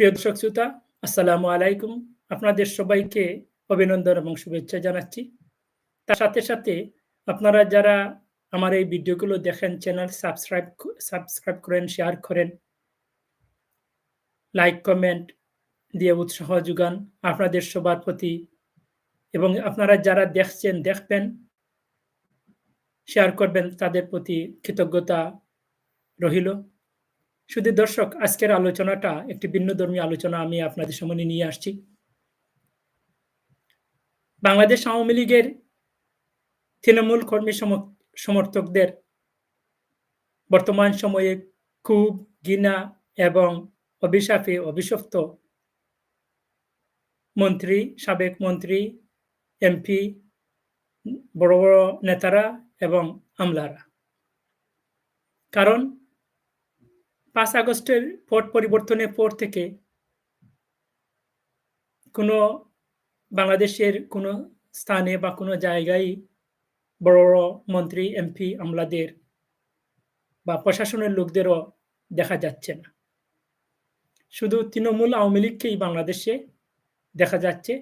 প্রিয় দর্শক শ্রোতা, আসসালামু আলাইকুম। আপনাদের সবাইকে অভিনন্দন এবং শুভেচ্ছা জানাচ্ছি। তার সাথে সাথে আপনারা যারা আমার এই ভিডিওগুলো দেখেন, চ্যানেল সাবস্ক্রাইব সাবস্ক্রাইব করেন, শেয়ার করেন, লাইক, কমেন্ট দিয়ে উৎসাহ যোগান আপনাদের সবার প্রতি এবং আপনারা যারা দেখছেন, দেখবেন, শেয়ার করবেন, তাদের প্রতি কৃতজ্ঞতা রহিল শুধু দর্শক, আজকের আলোচনাটা একটি ভিন্ন ধর্মীয় আলোচনা আমি আপনাদের সামনে নিয়ে আসছি। বাংলাদেশ আওয়ামী লীগের তৃণমূল কর্মী সমর্থকদের বর্তমান সময়ে খুব ঘৃণা এবং অভিশাপে অভিশপ্ত মন্ত্রী, সাবেক মন্ত্রী, এমপি, বড় বড় নেতারা এবং আমলারা। কারণ পাঁচ আগস্টের পট পরিবর্তনের পর থেকে কোনো বাংলাদেশের কোনো স্থানে বা কোনো জায়গায় বড় বড় মন্ত্রী, এমপি, আমলাদের বা প্রশাসনের লোকদেরও দেখা যাচ্ছে না। শুধু তৃণমূল আওয়ামী লীগকেই বাংলাদেশে দেখা যাচ্ছে।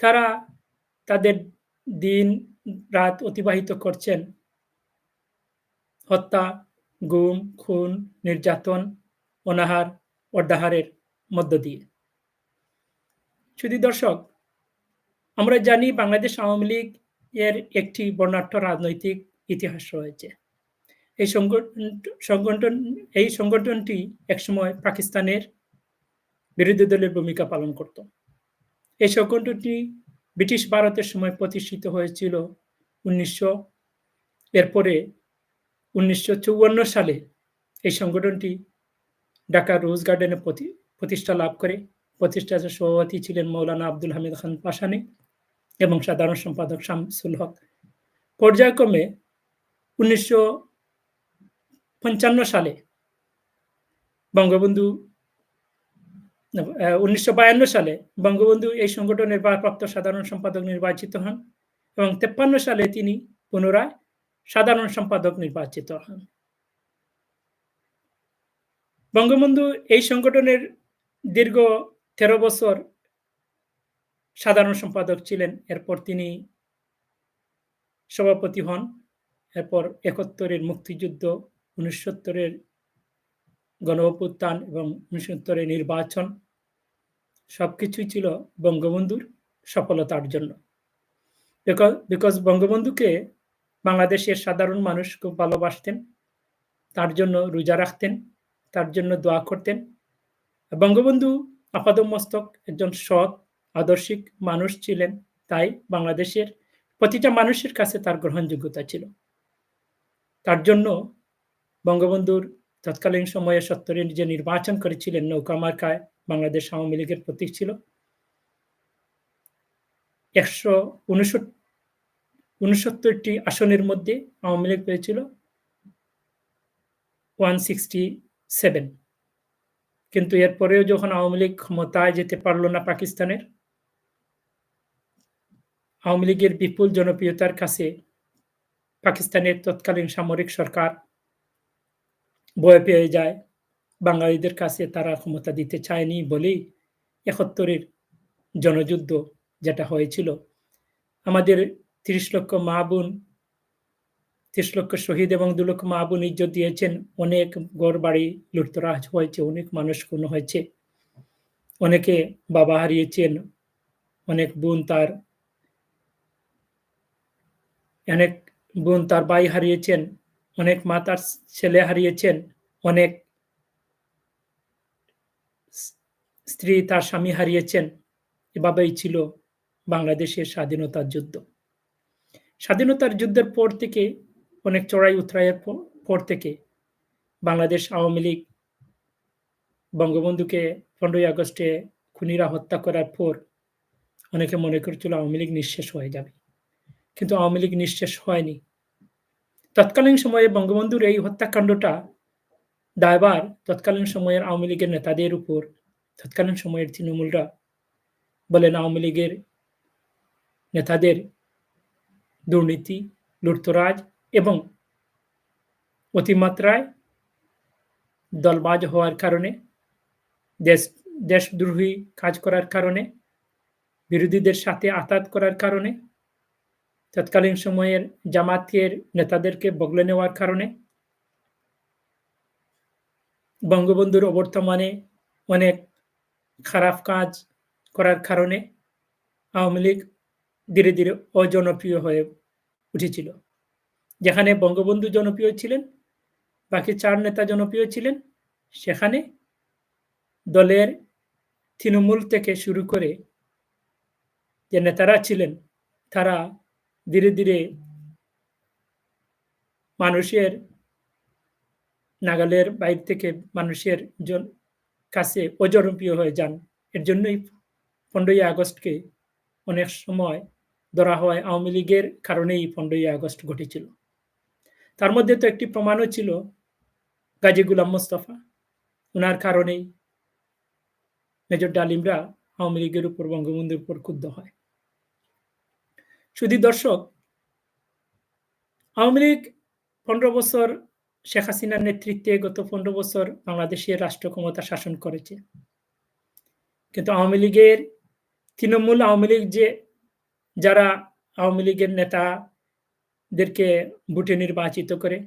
তারা তাদের দিন রাত অতিবাহিত করছেন, হত্যা গুম, খুন, নির্যাতন, অনাহার, অর্ধাহারের মধ্য দিয়ে। শুধু দর্শক, আমরা জানি বাংলাদেশ আওয়ামী লীগ এর একটি বর্ণাঢ্য রাজনৈতিক ইতিহাস রয়েছে। এই সংগঠন, এই সংগঠনটি একসময় পাকিস্তানের বিরোধী দলের ভূমিকা পালন করত। এই সংগঠনটি ব্রিটিশ ভারতের সময় প্রতিষ্ঠিত হয়েছিল উনিশশো, এরপরে উনিশশো সালে এই সংগঠনটি ঢাকা রোজ গার্ডেনে প্রতিষ্ঠা লাভ করে। প্রতিষ্ঠাতা সভাপতি ছিলেন মৌলানা আব্দুল হামিদ খান পাশানি এবং সাধারণ সম্পাদক শামসুল হক। পর্যায়ক্রমে উনিশশো পঞ্চান্ন সালে বঙ্গবন্ধু উনিশশো বায়ান্ন সালে বঙ্গবন্ধু এই সংগঠনের ভারপ্রাপ্ত সাধারণ সম্পাদক নির্বাচিত হন এবং তেপ্পান্ন সালে তিনি পুনরায় সাধারণ সম্পাদক নির্বাচিত হন। বঙ্গবন্ধু এই সংগঠনের দীর্ঘ তেরো বছর সাধারণ সম্পাদক ছিলেন, এরপর তিনি সভাপতি হন, এরপর একাত্তরের মুক্তিযুদ্ধ উনিশত্তরের গণ অভ্যুত্থান এবং উনিশত্তরের নির্বাচন সবকিছুই ছিল বঙ্গবন্ধুর সফলতার জন্য। বিকজ বঙ্গবন্ধুকে বাংলাদেশের সাধারণ মানুষ খুব ভালোবাসতেন। তার জন্য রোজা রাখতেন, তার জন্য দোয়া করতেন। বঙ্গবন্ধু আপাদমস্তক একজন সৎ, আদর্শিক মানুষ ছিলেন, তাই বাংলাদেশের প্রতিটা মানুষের কাছে তার গ্রহণযোগ্যতা ছিল। তার জন্য বঙ্গবন্ধুর তৎকালীন সময়ে সত্তরে যে নির্বাচন করেছিলেন নৌকা মার্কায় বাংলাদেশ আওয়ামী লীগের প্রতীক ছিল। একশো উনসত্তরটি আসনের মধ্যে আওয়ামী লীগ পেয়েছিল ওয়ান সিক্সটি সেভেন। কিন্তু এরপরেও যখন আওয়ামী লীগ ক্ষমতায় যেতে পারল না পাকিস্তানের, আওয়ামী লীগের বিপুল জনপ্রিয়তার কাছে পাকিস্তানের তৎকালীন সামরিক সরকার ভয় পেয়ে যায়। বাঙালিদের কাছে তারা ক্ষমতা দিতে চায়নি বলেই একাত্তরের জনযুদ্ধ যেটা হয়েছিল। আমাদের তিরিশ লক্ষ মা বোন, তিরিশ লক্ষ শহীদ এবং দু লক্ষ মা বোন ইজ্জত দিয়েছেন। অনেক গড় বাড়ি লুটতরাজ হয়েছে, অনেক মানুষ খুন হয়েছে। অনেকে বাবা হারিয়েছেন, অনেক বোন তার, অনেক বোন তার ভাই হারিয়েছেন, অনেক মা তার ছেলে হারিয়েছেন, অনেক স্ত্রী তার স্বামী হারিয়েছেন। এভাবেই ছিল বাংলাদেশের স্বাধীনতার যুদ্ধ। স্বাধীনতার যুদ্ধের পর থেকে অনেক চড়াই উতরাইয়ের পর থেকে বাংলাদেশ আওয়ামী লীগ বঙ্গবন্ধুকে পনেরোই আগস্টে খুনিরা হত্যা করার পর অনেকে মনে করছিল আওয়ামী লীগ নিঃশেষ হয়ে যাবে। কিন্তু আওয়ামী লীগ নিঃশেষ হয়নি। তৎকালীন সময়ে বঙ্গবন্ধুর এই হত্যাকাণ্ডটা দায়বার তৎকালীন সময়ের আওয়ামী লীগের নেতাদের উপর, তৎকালীন সময়ের তৃণমূলরা বলেন আওয়ামী লীগের নেতাদের দুর্নীতি লুটতরাজ এবং অতিমাত্রায় দলবাজ হওয়ার কারণে দেশ দেশদ্রোহী কাজ করার কারণে, বিরোধীদের সাথে আতাত করার কারণে, তৎকালীন সময়ের জামাতের নেতাদেরকে বগলে নেওয়ার কারণে বঙ্গবন্ধুর অবর্তমানে অনেক খারাপ কাজ করার কারণে আওয়ামী লীগ ধীরে, ধীরে অজনপ্রিয় হয়ে উঠেছিল। যেখানে বঙ্গবন্ধু জনপ্রিয় ছিলেন, বাকি চার নেতা জনপ্রিয় ছিলেন, সেখানে দলের তৃণমূল থেকে শুরু করে যে নেতারা ছিলেন, তারা ধীরে, ধীরে মানুষের নাগালের বাইর থেকে মানুষের কাছে অজনপ্রিয় হয়ে যান। এর জন্যই ১৫ই আগস্টকে অনেক সময় ধরা হয় আওয়ামী লীগের কারণেই ১৫ই আগস্ট ঘটেছিল। তার মধ্যে তো একটি প্রমাণও ছিল গাজী গুলাম মোস্তফা। উনার কারণেই মেজর ডালিমরা আওয়ামী লীগের উপর, বঙ্গবন্ধুর উপর ক্ষুব্ধ হয়। শুধু দর্শক, আওয়ামী লীগ ১৫ বছর শেখ হাসিনার নেতৃত্বে গত ১৫ বছর বাংলাদেশের রাষ্ট্র ক্ষমতা শাসন করেছে। কিন্তু আওয়ামী লীগের তৃণমূল, আওয়ামী লীগ যে যারা আওয়ামী লীগের নেতাদেরকে ভোটে নির্বাচিত করে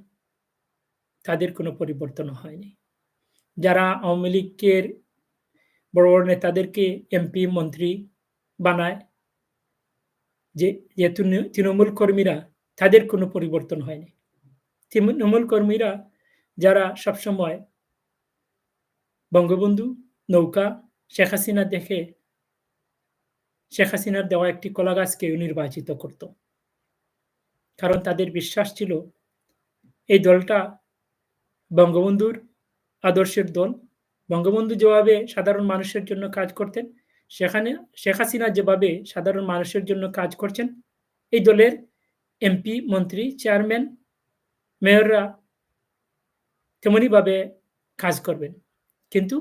তাদের কোনো পরিবর্তন হয়নি। যারা আওয়ামী লীগের বড়, বড় নেতাদেরকে এমপি, মন্ত্রী বানায় যে, যে তৃণমূল কর্মীরা তাদের কোনো পরিবর্তন হয়নি। তৃণমূল কর্মীরা যারা সবসময় বঙ্গবন্ধু, নৌকা, শেখ হাসিনা দেখে শেখ হাসিনার দেওয়া একটি কলাগাছকে নির্বাচিত করত। কারণ তাদের বিশ্বাস ছিল এই দলটা বঙ্গবন্ধুর আদর্শের দল। বঙ্গবন্ধু যেভাবে সাধারণ মানুষের জন্য কাজ করতেন, সেখানে শেখ হাসিনা যেভাবে সাধারণ মানুষের জন্য কাজ করছেন, এই দলের এমপি, মন্ত্রী, চেয়ারম্যান, মেয়ররা তেমনিভাবে কাজ করবেন। কিন্তু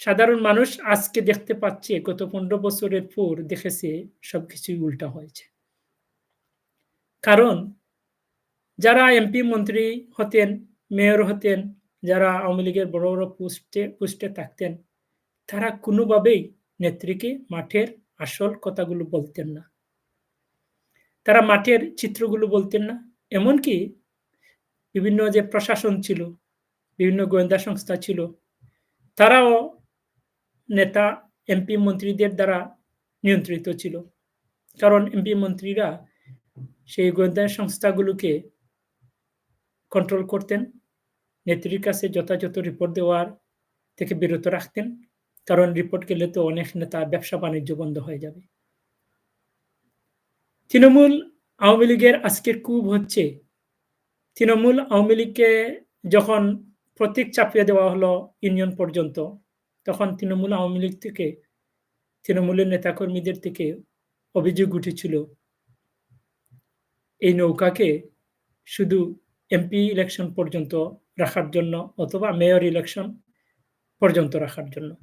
সাধারণ মানুষ আজকে দেখতে পাচ্ছে গত ১৫ বছরের পর দেখেছে সবকিছুই উল্টা হয়েছে। কারণ যারা এমপি, মন্ত্রী হতেন, মেয়র হতেন, যারা আওয়ামী লীগের বড়, বড় পোস্টে পোস্টে থাকতেন, তারা কোনোভাবেই নেত্রীকে মাঠের আসল কথাগুলো বলতেন না। তারা মাঠের চিত্রগুলো বলতেন না। এমনকি বিভিন্ন যে প্রশাসন ছিল, বিভিন্ন গোয়েন্দা সংস্থা ছিল, তারাও নেতা, এমপি, মন্ত্রীদের দ্বারা নিয়ন্ত্রিত ছিল। কারণ এমপি, মন্ত্রীরা সেই গোয়েন্দা সংস্থাগুলোকে কন্ট্রোল করতেন। নেত্রীর কাছে যথাযথ রিপোর্ট দেওয়ার থেকে বিরত রাখতেন। কারণ রিপোর্ট গেলে তো অনেক নেতা ব্যবসা-বাণিজ্য বন্ধ হয়ে যাবে। তৃণমূল আওয়ামী লীগের আজকের কুব হচ্ছে, তৃণমূল আওয়ামী লীগকে যখন প্রতীক চাপিয়ে দেওয়া হলো ইউনিয়ন পর্যন্ত, তখন তৃণমূল আওয়ামী লীগ থেকে তৃণমূলের নেতাকর্মীদের থেকে অভিযোগ উঠেছিল এই নৌকাকে শুধু এমপি ইলেকশন পর্যন্ত রাখার জন্য অথবা মেয়র ইলেকশন পর্যন্ত রাখার জন্য।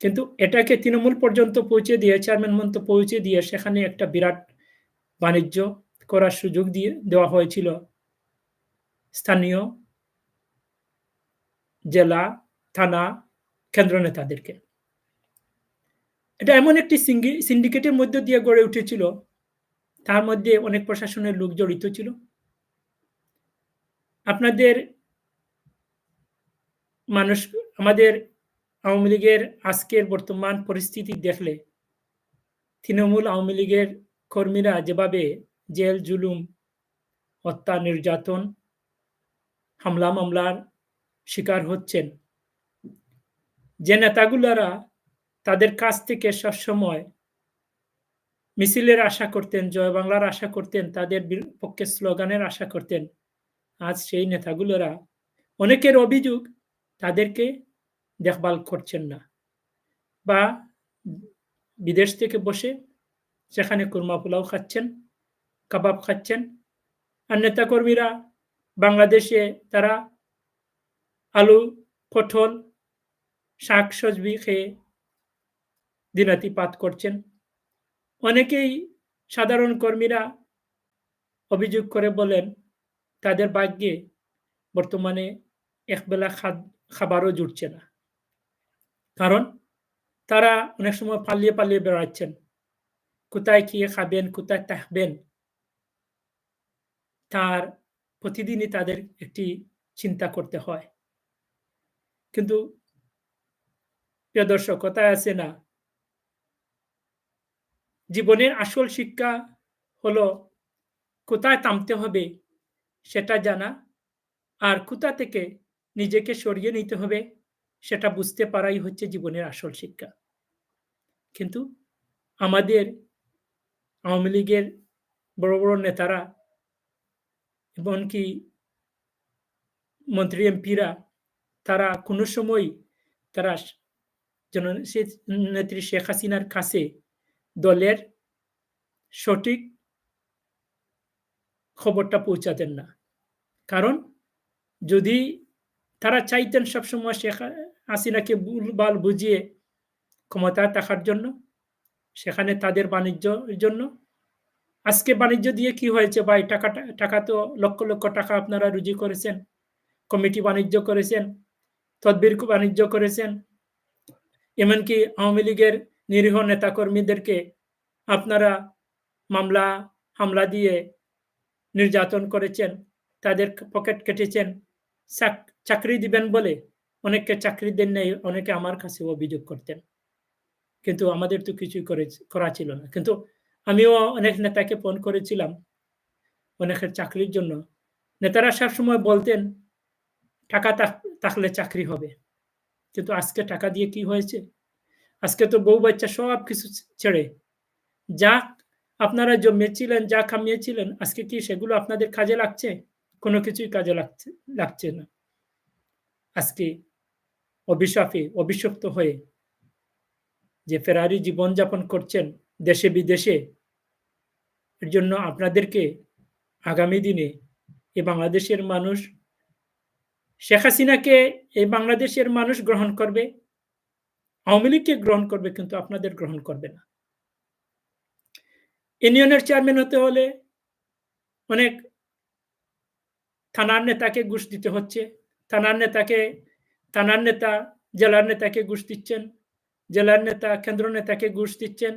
কিন্তু এটাকে তৃণমূল পর্যন্ত পৌঁছে দিয়ে চেয়ারম্যান পর্যন্ত পৌঁছে দিয়ে সেখানে একটা বিরাট বাণিজ্য করার সুযোগ দিয়ে দেওয়া হয়েছিল স্থানীয় জেলা, থানা, কেন্দ্র নেতাদেরকে। এটা এমন একটি সিন্ডিকেটের মধ্য দিয়ে গড়ে উঠেছিল, তার মধ্যে অনেক প্রশাসনের লোক জড়িত ছিল। আপনাদের মানুষ আমাদের আওয়ামী লীগের আজকের বর্তমান পরিস্থিতি দেখলে তৃণমূল আওয়ামী লীগের কর্মীরা যেভাবে জেল, জুলুম, হত্যা, নির্যাতন, হামলা মামলার শিকার হচ্ছেন যে নেতাগুলারা তাদের কাছ থেকে সবসময় মিছিলের আশা করতেন, জয় বাংলার আশা করতেন, তাদের পক্ষে স্লোগানের আশা করতেন। আজ সেই নেতাগুলোরা অনেকের অভিযোগ তাদেরকে দেখভাল করছেন না। বা বিদেশ থেকে বসে সেখানে কুরমা পোলাও খাচ্ছেন, কাবাব খাচ্ছেন। আর নেতাকর্মীরা বাংলাদেশে তারা আলু, পটল, শাক-সবজি খেয়ে দিনাতিপাত করছেন। অনেকেই সাধারণ কর্মীরা অভিযোগ করে বলেন, তাদের ভাগ্যে বর্তমানে একবেলা খাবারও জুটছে না। কারণ তারা অনেক সময় পালিয়ে, পালিয়ে বেড়াচ্ছেন। কোথায় গিয়ে খাবেন, কোথায় থাকবেন তার প্রতিদিনই তাদের একটি চিন্তা করতে হয়। কিন্তু প্রিয় দর্শক কথায় আছে না জীবনের আসল শিক্ষা হলো কোথায় থামতে হবে সেটা জানা আর কোথা থেকে নিজেকে সরিয়ে নিতে হবে সেটা বুঝতে পারাই হচ্ছে জীবনের আসল শিক্ষা। কিন্তু আমাদের আওয়ামী লীগের বড়, বড় নেতারা এমনকি মন্ত্রী এমপিরা তারা কোনো সময় তারা জননেত্রী শেখ হাসিনার কাছে দলের সঠিক খবরটা পৌঁছাতেন না। কারণ যদি তারা চাইতেন সবসময় শেখ হাসিনাকে ভুলভাল বুঝিয়ে ক্ষমতা থাকার জন্য, সেখানে তাদের বাণিজ্যর জন্য। আজকে বাণিজ্য দিয়ে কি হয়েছে ভাই? টাকাটা টাকা তো লক্ষ, লক্ষ টাকা আপনারা রুজি করেছেন। কমিটি বাণিজ্য করেছেন, তদবির বাণিজ্য করেছেন। এমনকি আওয়ামী লীগের নিরীহ নেতাকর্মীদেরকে আপনারা মামলা হামলা দিয়ে নির্যাতন করেছেন, তাদের পকেট কেটেছেন, চাকরি দিবেন বলে অনেককে চাকরি দেন নাই, অনেকে আমার কাছে অভিযোগ করতেন। কিন্তু আমাদের তো কিছুই করে করা ছিল না। কিন্তু আমিও অনেক নেতাকে ফোন করেছিলাম অনেকের চাকরির জন্য। নেতারা সবসময় বলতেন, টাকা থাক থাকলে চাকরি হবে। কিন্তু আজকে টাকা দিয়ে কি হয়েছে? আজকে তো বউ বাচ্চা সব কিছু ছেড়ে যা আপনারা জমিয়েছিলেন, যা কামিয়েছিলেন আজকে কি সেগুলো আপনাদের কাজে লাগছে? কোনো কিছুই কাজে লাগছে লাগছে না। আজকে অভিশাপে অভিশপ্ত হয়ে যে ফেরারি জীবনযাপন করছেন দেশে বিদেশে এর জন্য আপনাদেরকে আগামী দিনে এ বাংলাদেশের মানুষ শেখ হাসিনাকে এই বাংলাদেশের মানুষ গ্রহণ করবে। আওয়ামী লীগকে গ্রহণ করবে কিন্তু আপনাদের গ্রহণ করবে না। ইউনিয়নের চেয়ারম্যান হতে হলে অনেক থানার নেতাকে ঘুষ দিতে হচ্ছে। থানার নেতাকে থানার নেতা জেলার নেতাকে ঘুষ দিচ্ছেন। জেলার নেতা কেন্দ্র নেতাকে ঘুষ দিচ্ছেন।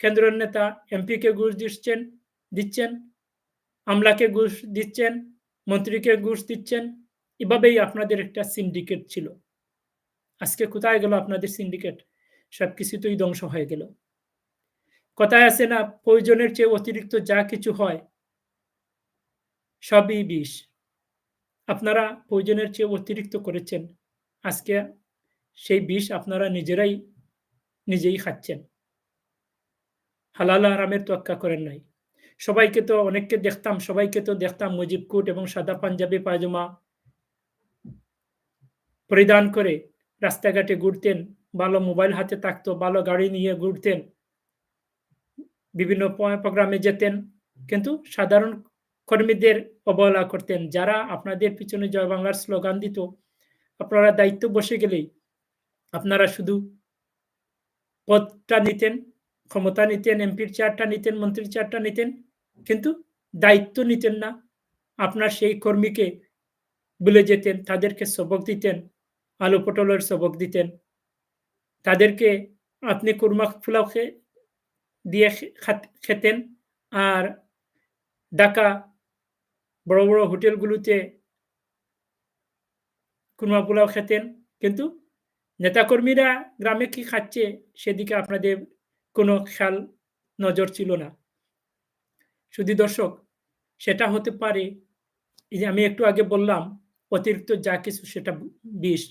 কেন্দ্রের নেতা এমপিকে ঘুষ দিচ্ছেন দিচ্ছেন। আমলাকে ঘুষ দিচ্ছেন, মন্ত্রীকে ঘুষ দিচ্ছেন। এভাবেই আপনাদের একটা সিন্ডিকেট ছিল। আজকে কোথায় গেল আপনাদের সিন্ডিকেট? সব সবকিছুতেই ধ্বংস হয়ে গেল। কথায় আছে না প্রয়োজনের চেয়ে অতিরিক্ত যা কিছু হয় সবই বিষ। আপনারা প্রয়োজনের চেয়ে অতিরিক্ত করেছেন। আজকে সেই বিষ আপনারা নিজেরাই নিজেই খাচ্ছেন। হালাল আরামের তোয়াক্কা করেন নাই। সবাইকে তো অনেককে দেখতাম, সবাইকে তো দেখতাম মুজিব কোট এবং সাদা পাঞ্জাবি পায়জামা পরিধান করে রাস্তাঘাটে ঘুরতেন, ভালো মোবাইল হাতে থাকতো, ভালো গাড়ি নিয়ে ঘুরতেন। বিভিন্ন প্রোগ্রামে যেতেন। কিন্তু সাধারণ কর্মীদের অবহেলা করতেন। যারা আপনাদের পিছনে জয় বাংলার স্লোগান দিত, আপনারা দায়িত্ব বসে গেলেই আপনারা শুধু পদটা নিতেন, ক্ষমতা নিতেন, এমপির চেয়ারটা নিতেন, মন্ত্রীর চেয়ারটা নিতেন। কিন্তু দায়িত্ব নিতেন না। আপনার সেই কর্মীকে ভুলে যেতেন, তাদেরকে সবক দিতেন, আলু পটলের সবক দিতেন। তাদেরকে আপনি কুরমা পোলাও খে দিয়ে খাত খেতেন আর ঢাকা বড়, বড় হোটেলগুলোতে কুরমা পোলাও খেতেন। কিন্তু নেতাকর্মীরা গ্রামে কি খাচ্ছে সেদিকে আপনাদের কোনো খেয়াল নজর ছিল না। শুধু দর্শক সেটা হতে পারে আমি একটু আগে বললাম অতিরিক্ত যা কিছু সেটা বিষ।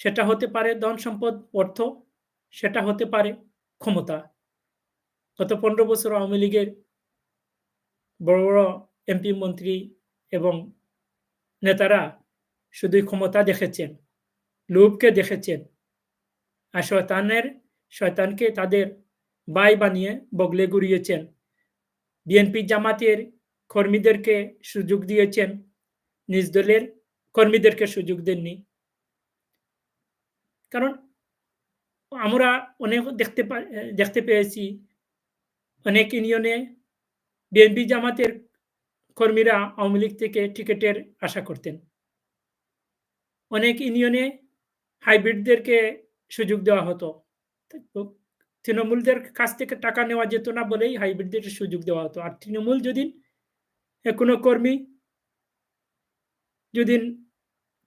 সেটা হতে পারে ধন-সম্পদ, অর্থ, সেটা হতে পারে ক্ষমতা। গত ১৫ বছর আওয়ামী লীগের বড়, বড় এমপি, মন্ত্রী এবং নেতারা শুধুই ক্ষমতা দেখেছেন, লোভকে দেখেছেন। আর শয়তানের শয়তানকে তাদের ভাই বানিয়ে বগলে ঘুরিয়েছেন। বিএনপি জামাতের কর্মীদেরকে সুযোগ দিয়েছেন, নিজ দলের কর্মীদেরকে সুযোগ দেননি। কারণ আমরা অনেক দেখতে দেখতে পেয়েছি অনেক ইউনিয়নে বিএনপি জামাতের কর্মীরা আওয়ামী লীগ থেকে টিকেটের আশা করতেন। অনেক ইউনিয়নে হাইব্রিডদেরকে সুযোগ দেওয়া হতো। তৃণমূলদের কাছ থেকে টাকা নেওয়া যেত না বলেই হাইব্রিডদের সুযোগ দেওয়া হতো। আর তৃণমূল যদি কোনো কর্মী যদি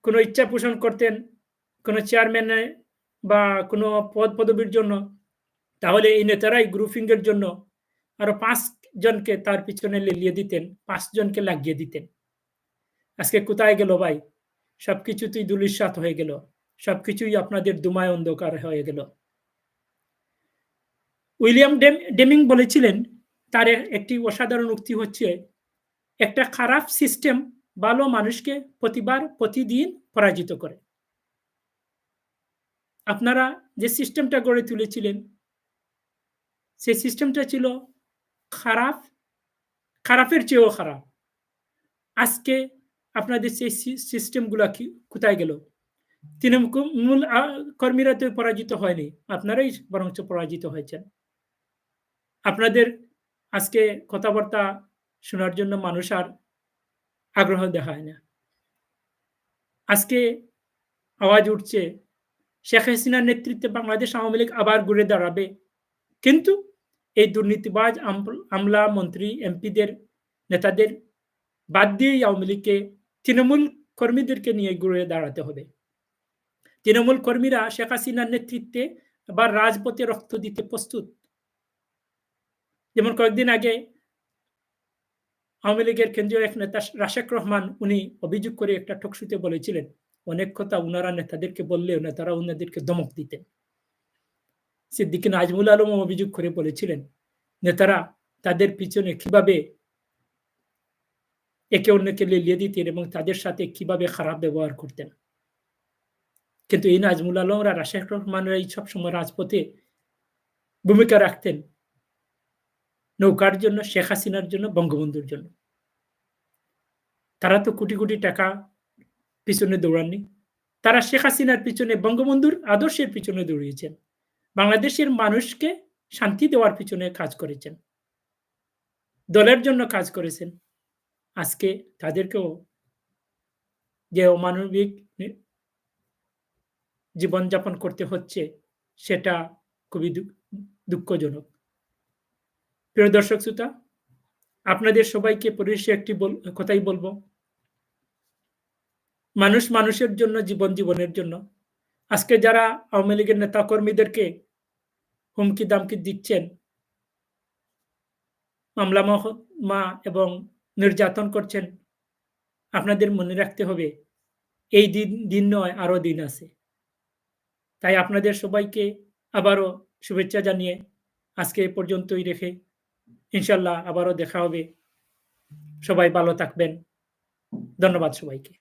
কোনো ইচ্ছা পোষণ করতেন, কোনো চেয়ারম্যানে বা কোনো পদ-পদবীর জন্য, তাহলে এই নেতারাই গ্রুপিং এর জন্য আরও ৫ জনকে তার পিছনে লেলিয়ে দিতেন, ৫ জনকে লাগিয়ে দিতেন। আজকে কোথায় গেল ভাই? সবকিছুতেই ধূলিসাৎ হয়ে গেল। সবকিছুই আপনাদের দুমায় অন্ধকার হয়ে গেল। উইলিয়াম ডেমিং বলেছিলেন, তার একটি অসাধারণ উক্তি হচ্ছে, "একটা খারাপ সিস্টেম ভালো মানুষকে প্রতিবার প্রতিদিন পরাজিত করে।" আপনারা যে সিস্টেমটা গড়ে তুলেছিলেন সেই সিস্টেমটা ছিল খারাপ, খারাপের চেয়েও খারাপ। আজকে আপনাদের সেই সিস্টেমগুলো কি কোথায় গেল? তৃণমূল কর্মীরা তো পরাজিত হয়নি। আপনারাই বরঞ্চ পরাজিত হয়েছেন। আপনাদের আজকে কথাবার্তা শোনার জন্য মানুষ আর আগ্রহ দেখায় না। আজকে আওয়াজ উঠছে, শেখ হাসিনার নেতৃত্বে বাংলাদেশ আওয়ামী লীগ আবার ঘুরে দাঁড়াবে। কিন্তু এই দুর্নীতিবাজ আমলা, মন্ত্রী, এমপিদের, নেতাদের বাদ দিয়েই আওয়ামী লীগকে তৃণমূল কর্মীদেরকে নিয়ে ঘুরে দাঁড়াতে হবে। তৃণমূল কর্মীরা শেখ হাসিনার নেতৃত্বে আবার রাজপথে রক্ত দিতে প্রস্তুত। যেমন কয়েকদিন আগে আওয়ামী লীগের কেন্দ্রীয় এক নেতা রাশেক রহমান উনি অভিযোগ করে একটা টকশোতে বলেছিলেন, অনেক কথা উনারা নেতাদেরকে বললেও নেতারা উনাদেরকে ধমক দিতেন। সিদ্দিকী নাজমুল আলমও অভিযোগ করে বলেছিলেন, নেতারা তাদের পিছনে কীভাবে একে অন্যকে লেলিয়ে দিতেন এবং তাদের সাথে কীভাবে খারাপ ব্যবহার করতেন। কিন্তু এই নাজমুল আলমরা রাশেখ রহমানরা এই সবসময় রাজপথে ভূমিকা রাখতেন। নৌকার জন্য, শেখ হাসিনার জন্য, বঙ্গবন্ধুর জন্য। তারা তো কোটি, কোটি টাকা পিছনে দৌড়াননি। তারা শেখ হাসিনার পিছনে বঙ্গবন্ধুর আদর্শের পিছনে দৌড়িয়েছেন। বাংলাদেশের মানুষকে শান্তি দেওয়ার পিছনে কাজ করেছেন। দলের জন্য কাজ করেছেন। আজকে তাদেরকেও যে অমানবিক জীবনযাপন করতে হচ্ছে সেটা খুবই দুঃখজনক। প্রিয় দর্শক শ্রোতা, আপনাদের সবাইকে পরিশেষে একটি কথাই বলব। মানুষ মানুষের জন্য, জীবন জীবনের জন্য। আজকে যারা আওয়ামী লীগের নেতাকর্মীদেরকে হুমকি-দামকি দিচ্ছেন মামলা মহকমা এবং নির্যাতন করছেন, আপনাদের মনে রাখতে হবে এই দিন দিন নয় আরও দিন আছে। তাই আপনাদের সবাইকে আবারও শুভেচ্ছা জানিয়ে আজকে এ পর্যন্তই রেখে ইনশাআল্লাহ আবারও দেখা হবে। সবাই ভালো থাকবেন। ধন্যবাদ সবাইকে।